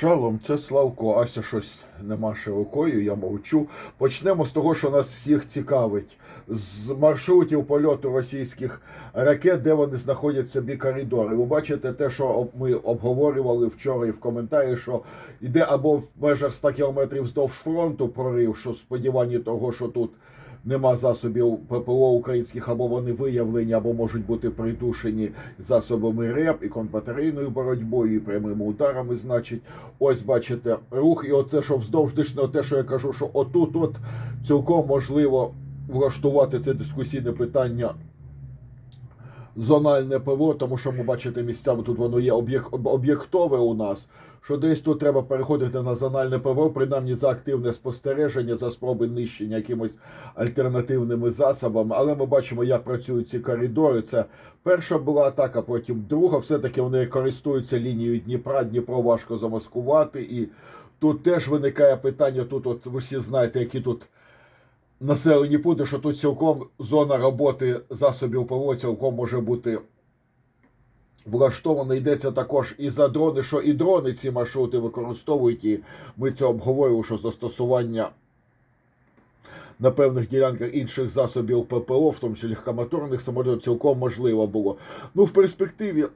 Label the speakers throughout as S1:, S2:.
S1: Шалом, це Славко. Ася щось нема широкою, я мовчу. Почнемо з того, що нас всіх цікавить. З маршрутів польоту російських ракет, де вони знаходять собі коридори. Ви бачите те, що ми обговорювали вчора і в коментарі, що йде або в межах 100 кілометрів вздовж фронту прорив, що в сподіванні того, що тут нема засобів ППО українських, або вони виявлені, або можуть бути придушені засобами РЕП і контрбатарейною боротьбою, і прямими ударами. Значить, ось бачите рух, і оце, що вздовж дишно, те, що я кажу, що отут, от цілком можливо влаштувати це дискусійне питання. Зональне ПВО, тому що ми бачите місцями тут воно є об'єк- об'єктове у нас, що десь тут треба переходити на зональне ПВО, принаймні за активне спостереження, за спроби нищення якимось альтернативними засобами. Але ми бачимо, як працюють ці коридори. Це перша була атака, потім друга. Все-таки вони користуються лінією Дніпра. Дніпро важко замаскувати. І тут теж виникає питання. Тут, от ви всі знаєте, які тут населені пункти, що тут цілком зона роботи засобів ПВО цілком може бути влаштована. Йдеться також і за дрони, що і дрони ці маршрути використовують. І ми це обговорювали, що застосування на певних ділянках інших засобів ППО, в тому числі легкомоторних самольотів, цілком можливо було. Ну, в перспективі.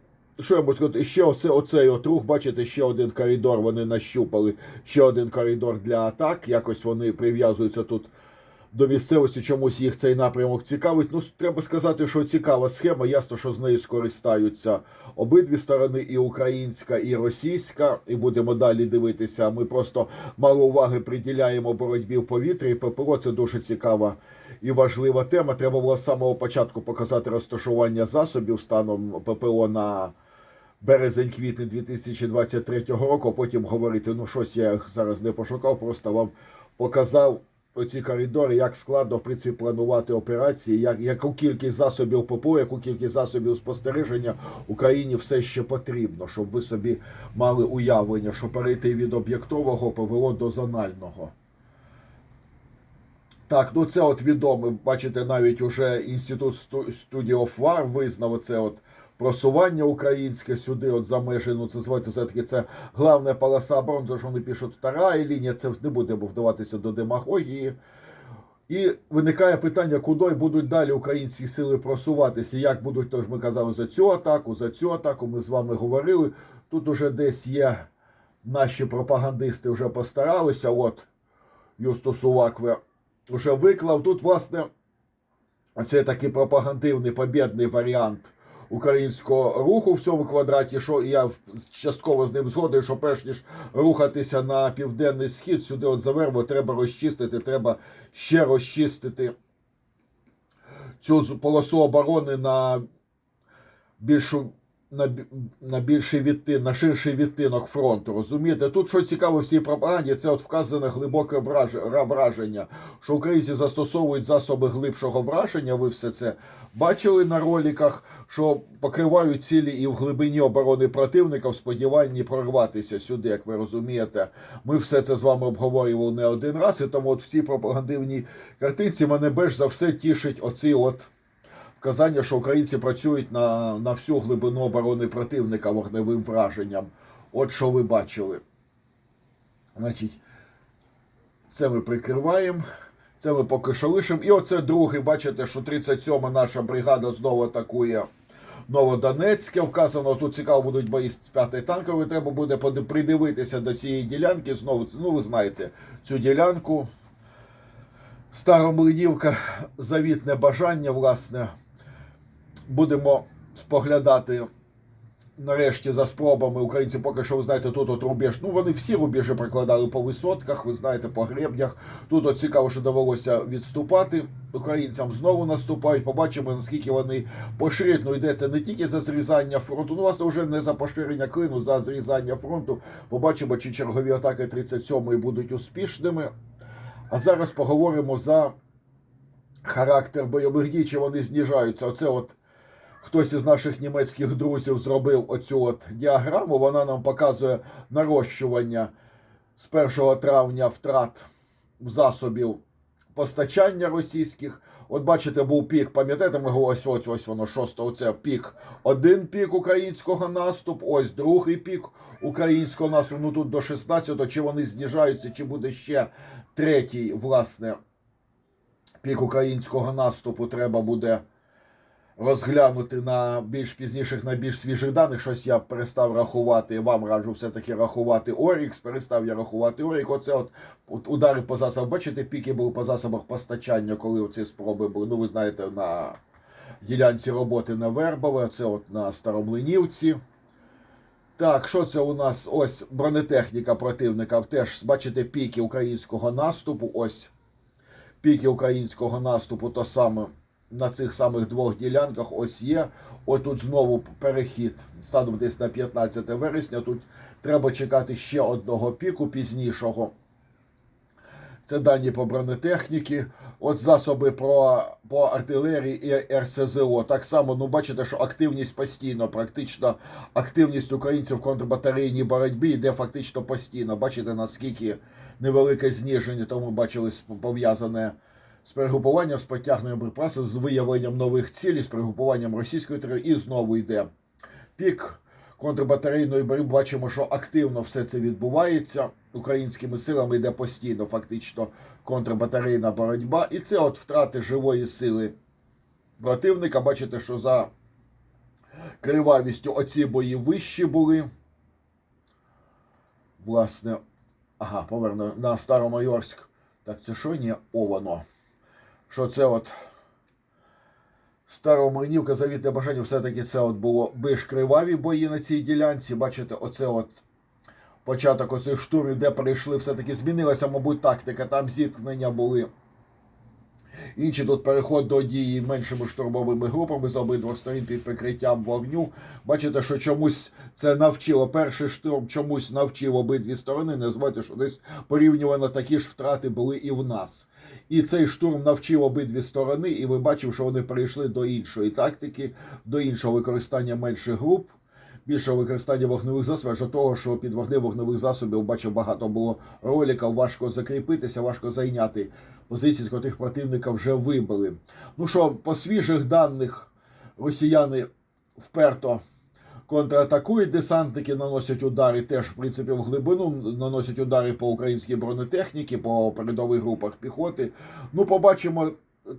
S1: Що я можу сказати, ще оце, оцей от рух, бачите, ще один коридор вони нащупали, ще один коридор для атак. Якось вони прив'язуються тут до місцевості, чомусь їх цей напрямок цікавить. Ну, треба сказати, що цікава схема. Ясно, що з нею скористаються обидві сторони, і українська, і російська. І будемо далі дивитися. Ми просто мало уваги приділяємо боротьбі в повітрі. І ППО це дуже цікава і важлива тема. Треба було з самого початку показати розташування засобів станом ППО на. Березень-квітень 2023 року, а потім говорити, ну щось я зараз не пошукав, просто вам показав оці коридори, як складно в принципі планувати операції, як, яку кількість засобів ППО, яку кількість засобів спостереження Україні все ще потрібно, щоб ви собі мали уявлення, що перейти від об'єктового ПВО до зонального. Так, ну це от відоме, бачите, навіть уже інститут Study of War визнав оце от просування українське сюди, от за межі, ну це звати все-таки це главна полоса оборони, тому що вони пишуть втора лінія, це не будемо вдаватися до демагогії. І виникає питання, куди будуть далі українські сили просуватися, як будуть, тож ми казали за цю атаку, за цю атаку, ми з вами говорили. Тут уже десь є наші пропагандисти вже постаралися, от Юстус Увакве вже виклав. Тут, власне, це такий пропагандивний побєдний варіант українського руху в цьому квадраті, що я частково з ним згоден, що перш ніж рухатися на південний схід, сюди от завербу, треба розчистити, треба ще розчистити цю полосу оборони на більшу. На, на більший відтин, на ширший відтинок фронту, розумієте? Тут що цікаво в цій пропаганді, це от вказане глибоке враження, що українці застосовують засоби глибшого враження. Ви все це бачили на роликах, що покривають цілі і в глибині оборони противника в сподіванні прорватися сюди, як ви розумієте. Ми все це з вами обговорювали не один раз, і тому от в цій пропагандивній картинці мене більш за все тішить оці от вказання, що українці працюють на, на всю глибину оборони противника вогневим враженням. От що ви бачили. Значить, це ми прикриваємо. Це ми поки що лишимо. І оце другий, бачите, що 37-ма наша бригада знову атакує Новодонецьке. Вказано, тут цікаво будуть бої з 5-ї танкової. Треба буде придивитися до цієї ділянки. Знову, ну ви знаєте цю ділянку. Старомлинівка, завітне бажання, власне. Будемо споглядати нарешті за спробами українці поки що ви знаєте, тут от рубеж. Ну вони всі рубежі прикладали по висотках, ви знаєте, по гребнях. Тут от цікаво, що довелося відступати. Українцям знову наступають. Побачимо, наскільки вони поширять. Ну йдеться не тільки за зрізання фронту. Ну, власне, вже не за поширення клину, за зрізання фронту. Побачимо, чи чергові атаки 37-ї будуть успішними. А зараз поговоримо за характер бойових дій, чи вони зніжаються. Оце от хтось із наших німецьких друзів зробив оцю от діаграму. Вона нам показує нарощування з 1 травня втрат засобів постачання російських. От бачите, був пік, пам'ятаєте, ми говорили, ось ось ось воно шосте, оце пік. Один пік українського наступу, ось другий пік українського наступу. Ну тут до 16-го, чи вони зніжаються, чи буде ще третій, власне, пік українського наступу треба буде розглянути на більш пізніших, на більш свіжих даних. Щось я перестав рахувати. Вам раджу все-таки рахувати Орікс. Перестав я рахувати Орік. Оце от, от удари по засобах. Бачите, піки були по засобах постачання, коли оці спроби були. Ну, ви знаєте, на ділянці роботи на Вербове, це от на Старомлинівці. Так, що це у нас? Ось бронетехніка противника. Теж бачите піки українського наступу. Ось піки українського наступу, то саме на цих самих двох ділянках ось є. Отут знову перехід станом десь на 15 вересня. Тут треба чекати ще одного піку пізнішого. Це дані по бронетехніці. От засоби про, по артилерії і РСЗО. Так само, ну бачите, що активність постійно, практично активність українців в контрбатарейній боротьбі йде фактично постійно. Бачите, наскільки невелике зніження, тому бачили пов'язане з перегрупуванням, з потягненням припасів, з виявленням нових цілей, з перегрупуванням російської території, і знову йде пік контрбатарейної боротьби. Бачимо, що активно все це відбувається. Українськими силами йде постійно, фактично, контрбатарейна боротьба. І це от втрати живої сили противника. Бачите, що за кривавістю оці бої вищі були. Власне, ага, поверну на Старомайорськ. Так, це що ні? О, воно. Що це от Старомлинівка, завітне бажання, все-таки це от було більш криваві бої на цій ділянці. Бачите, оце от початок оцих штурмів, де перейшли, все-таки змінилася, мабуть, тактика. Там зіткнення були. Інші тут переход до дії меншими штурмовими групами з обидвох сторін під прикриттям вогню. Бачите, що чомусь це навчило. Перший штурм чомусь навчив обидві сторони. Не забувайте, що десь порівнювано такі ж втрати були і в нас. І цей штурм навчив обидві сторони, і ви бачив, що вони перейшли до іншої тактики, до іншого використання менших груп. Більше використання вогневих засобів, аж того, що під вогни вогневих засобів бачив багато було роликів, важко закріпитися, важко зайняти позиції, з котрих противника вже вибили. Ну що, по свіжих даних росіяни вперто контратакують, десантники наносять удари теж, в принципі, в глибину, наносять удари по українській бронетехніці, по передових групах піхоти. Ну, побачимо.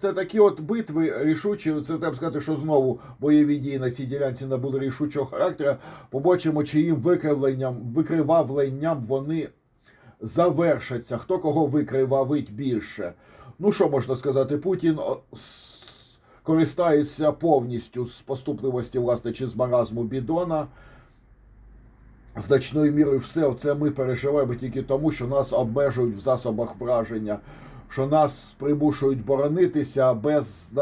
S1: Це такі от битви рішучі. Це треба сказати, що знову бойові дії на цій ділянці набули рішучого характеру. Побачимо, чиїм викривленням, викривавленням вони завершаться. Хто кого викривавить більше. Ну що можна сказати, Путін користається повністю з поступливості, власне, чи з маразму бідона. Значною мірою все це ми переживаємо тільки тому, що нас обмежують в засобах враження, що нас примушують боронитися без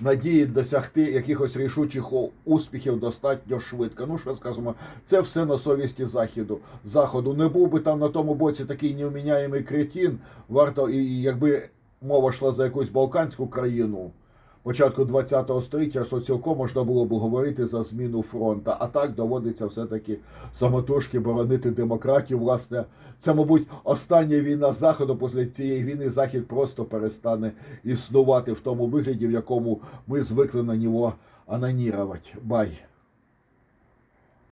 S1: надії досягти якихось рішучих успіхів достатньо швидко. Ну що скажемо, це все на совісті заходу. Заходу не був би там на тому боці такий невміняємий кретін. Варто і якби мова йшла за якусь балканську країну початку 20-го століття, що цілком можна було б говорити за зміну фронта. А так доводиться все-таки самотужки боронити демократію. Власне, це, мабуть, остання війна заходу. Після цієї війни захід просто перестане існувати в тому вигляді, в якому ми звикли на нього анонірувати. Бай.